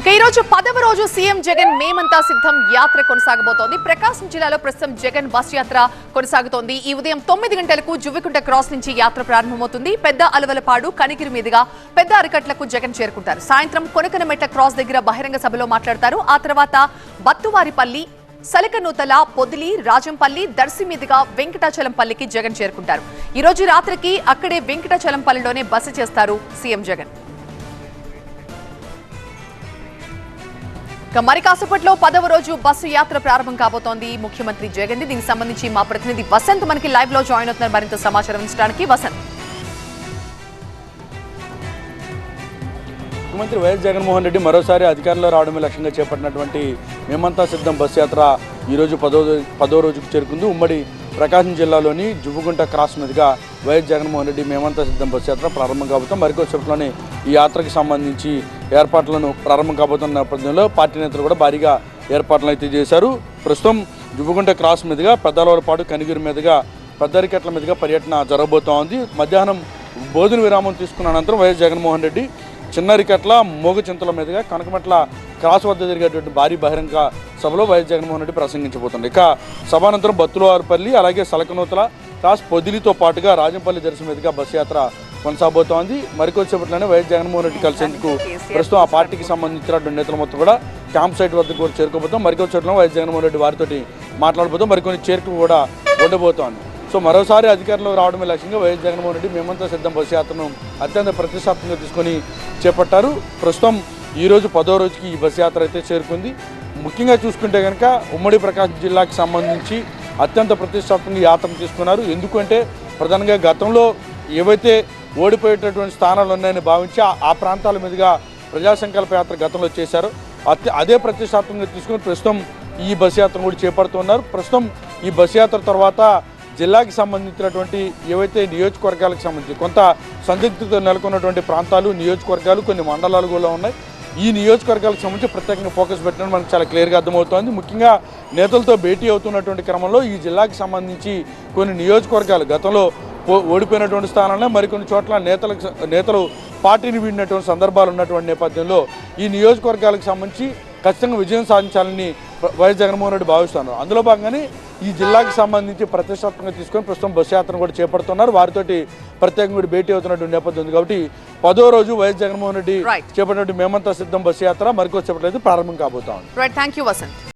ఇక ఈ రోజు పదవ రోజు సీఎం జగన్ మేమంతా సిద్ధం యాత్ర కొనసాగబోతోంది. ప్రకాశం జిల్లాలో ప్రస్తుతం జగన్ బస్ యాత్ర కొనసాగుతోంది. ఈ ఉదయం తొమ్మిది గంటలకు జువ్వికుంట క్రాస్ నుంచి యాత్ర ప్రారంభమవుతుంది. పెద్ద అలవలపాడు కనిగిరి మీదుగా పెద్ద అరికట్లకు జగన్ చేరుకుంటారు. సాయంత్రం కొనకనమెట్ట క్రాస్ దగ్గర బహిరంగ సభలో మాట్లాడతారు. ఆ తర్వాత బత్తువారిపల్లి సలకనూతల పొదిలి రాజంపల్లి దర్శి మీదుగా వెంకటాచలంపల్లికి జగన్ చేరుకుంటారు. ఈ రోజు రాత్రికి అక్కడే వెంకటాచలంపల్లిలోనే బస చేస్తారు సీఎం జగన్. మరి కాసేపట్లో పదవ రోజు బస్సు యాత్ర ప్రారంభం కాబోతోంది. ముఖ్యమంత్రి జగన్ దీనికి సంబంధించి మా ప్రతినిధి వసంత్ మనకి లైవ్లో జాయిన్ అవుతున్నారు. మరింత సమాచారం ఇచ్చడానికి వసంత్. ముఖ్యమంత్రి వైఎస్ జగన్మోహన్ రెడ్డి మరోసారి అధికారంలో రావడమే లక్ష్యంగా చేపట్టినటువంటి మేమంతా సిద్ధం బస్ యాత్ర ఈరోజు పదో పదో రోజుకు చేరుకుంది. ఉమ్మడి ప్రకాశం జిల్లాలోని జువ్వుగుంట క్రాస్ మీదుగా వైఎస్ జగన్మోహన్ రెడ్డి మేమంతా సిద్ధం బస్ యాత్ర ప్రారంభం కాబోతాం మరికొద్దిసేపట్లోనే ఈ యాత్రకు సంబంధించి ఏర్పాట్లను ప్రారంభం కాబోతున్న నేపథ్యంలో పార్టీ నేతలు కూడా భారీగా ఏర్పాట్లను అయితే చేశారు. ప్రస్తుతం జుబ్బుగుంట క్రాస్ మీదుగా పెద్దలవరపాడు కనిగిరి మీదుగా పెద్దరికెట్ల మీదుగా పర్యటన జరగబోతోంది మధ్యాహ్నం భోజన విరామం తీసుకున్న అనంతరం వైఎస్ జగన్మోహన్ రెడ్డి చిన్నరికట్ల మోగచింతల మీదుగా కనకమెట్ల క్రాస్ వద్ద జరిగేటువంటి భారీ బహిరంగ సభలో వైఎస్ జగన్మోహన్ రెడ్డి ప్రసంగించబోతుంది ఇక సభానంతరం బత్తులవారిపల్లి అలాగే సలకనూతల క్రాస్ పొదిలితో పాటుగా రాజంపల్లి దర్శనం మీదుగా బస్సు యాత్ర కొనసాగబోతోంది. మరికొద్దిసేపట్లోనే వైఎస్ జగన్మోహన్ రెడ్డి కలిసేందుకు ప్రస్తుతం ఆ పార్టీకి సంబంధించినటువంటి నేతల మొత్తం కూడా క్యాంప్ సైట్ వద్దకు కూడా చేరుకోబోతాం మరికొద్దిసేపట్లో వైఎస్ జగన్మోహన్ రెడ్డి వారితోటి మాట్లాడబోతాం మరికొన్ని చేరుకు కూడా ఉండబోతోంది. సో మరోసారి అధికారంలో రావడమే లక్ష్యంగా వైఎస్ జగన్మోహన్ రెడ్డి మేమంతా సిద్ధం. బస్సు యాత్రను అత్యంత ప్రతిష్టాత్మకంగా తీసుకొని చేపట్టారు. ప్రస్తుతం ఈరోజు పదో రోజుకి ఈ బస్సు యాత్ర అయితే చేరుకుంది. ముఖ్యంగా చూసుకుంటే కనుక ఉమ్మడి ప్రకాశం జిల్లాకి సంబంధించి అత్యంత ప్రతిష్టాత్మకంగా యాత్ర యాత్రను తీసుకున్నారు. ఎందుకంటే ప్రధానంగా గతంలో ఏవైతే ఓడిపోయేటటువంటి స్థానాలు ఉన్నాయని భావించి ఆ- ప్రాంతాల మీదుగా ప్రజా సంకల్ప యాత్ర గతంలో చేశారు. అత్య అదే ప్రతిష్టాత్మకంగా తీసుకుని ప్రస్తుతం ఈ బస్ యాత్రను కూడా చేపడుతున్నారు ప్రస్తుతం ఈ బస్ యాత్ర తర్వాత జిల్లాకి సంబంధించినటువంటి ఏవైతే నియోజకవర్గాలకు సంబంధించి కొంత సందిగ్ధత నెలకొన్నటువంటి ప్రాంతాలు నియోజకవర్గాలు కొన్ని మండలాలు కూడా ఉన్నాయి. ఈ నియోజకవర్గాలకు సంబంధించి ప్రత్యేకంగా ఫోకస్ పెట్టడం మనకు చాలా క్లియర్గా అర్థమవుతోంది. ముఖ్యంగా నేతలతో భేటీ అవుతున్నటువంటి క్రమంలో ఈ జిల్లాకి సంబంధించి కొన్ని నియోజకవర్గాలు గతంలో ఓడిపోయినటువంటి స్థానాల్లో మరికొన్ని చోట్ల నేతలకు నేతలు పార్టీని వీడినటువంటి సందర్భాలు ఉన్నటువంటి నేపథ్యంలో ఈ నియోజకవర్గాలకు సంబంధించి ఖచ్చితంగా విజయం సాధించాలని వైఎస్ జగన్మోహన్ రెడ్డి భావిస్తున్నారు. అందులో భాగంగానే ఈ జిల్లాకి సంబంధించి ప్రతిష్టాత్మకంగా తీసుకొని ప్రస్తుతం బస్సు యాత్రను కూడా చేపడుతున్నారు. వారితోటి ప్రత్యేకంగా కూడా భేటీ అవుతున్నటువంటి నేపథ్యం ఉంది కాబట్టి పదో రోజు వైఎస్ జగన్మోహన్ రెడ్డి. చేపట్టినటువంటి మేమంతా సిద్ధం బస్సు యాత్ర మరికొచ్చేపట్లయితే ప్రారంభం కాబోతా ఉంది.